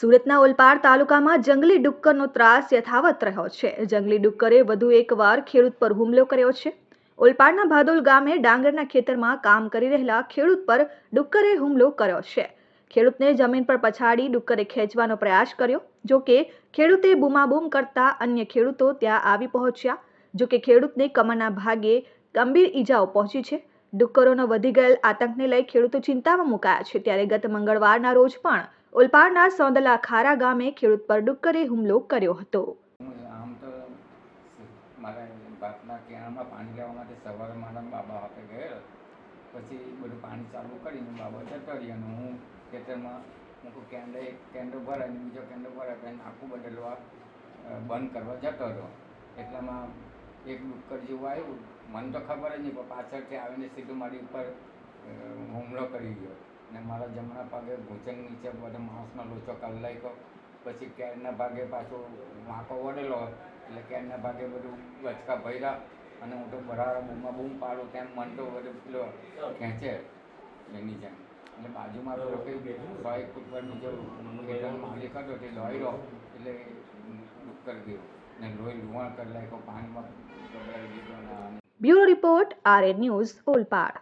સુરતના ઓલપાડ તાલુકામાં જંગલી ડુક્કરનો ત્રાસ યથાવત રહ્યો છે. જંગલી ડુક્કરે વધુ એકવાર ખેડૂત પર હુમલો કર્યો છે. ઓલપાડના ભાદોલ ગામે ડાંગરના ખેતરમાં કામ કરી રહેલા ખેડૂત પર ડુક્કરે હુમલો કર્યો છે. ખેડૂતને જમીન પર પછાડી ડુક્કરે ખેંચવાનો પ્રયાસ કર્યો, જો કે ખેડૂતે બૂમાબૂમ કરતા અન્ય ખેડૂતો ત્યાં આવી પહોંચ્યા. જો કે ખેડૂતને કમરના ભાગે ગંભીર ઈજાઓ પહોંચી છે. ડુક્કરોનો વધી ગયેલ આતંકને લઈ ખેડૂતો ચિંતામાં મુકાયા છે. ત્યારે ગત મંગળવારના રોજ પણ ઓલપાડના સોંદલા ખારા ગામે ખેડૂત પર ડુક્કરે હુમલો કર્યો હતો. આમ તો મારા બાપના કેણામાં પાણી લેવા માટે સવારે મારા બાબા હાથે ગયેલો. પછી બધું પાણી ચાલુ કરીને બાબા જતો રહ્યો અને હું ખેતરમાં મૂકું કેન્ડો એક કેન્ડો ભરાય અને બીજો કેન્ડો ભરાય પછી આખું બદલવા બંધ કરવા જતો હતો એટલામાં એક ડુક્કર જેવું આવ્યું. મને તો ખબર જ નહીં પણ પાછળથી આવીને સીધું મારી ઉપર હુમલો કરી ગયો. ને મારા જમણા પાગે ઘૂંચણ નીચે બધો માંસનો લોચો કરી નાખ્યો. પછી કેરના ભાગે પાછો વાંકો વળેલો એટલે કેરના ભાગે બધું બચકા ભર્યા અને હું તો બરાબર બૂમમાં બૂમ પાડું તેમ મન તો બધું પેલો, ખેંચે એની જેમ. એટલે બાજુમાં પેલો કંઈ સો એક ફૂટ પર નીચે માલિક હતો તે દોડ્યો એટલે ડુક્કર ગયો. ને લોહી લુવાણ કરી નાખ્યો, પાણીમાં ગભરાઈ આમ bureau report RA news Olpad.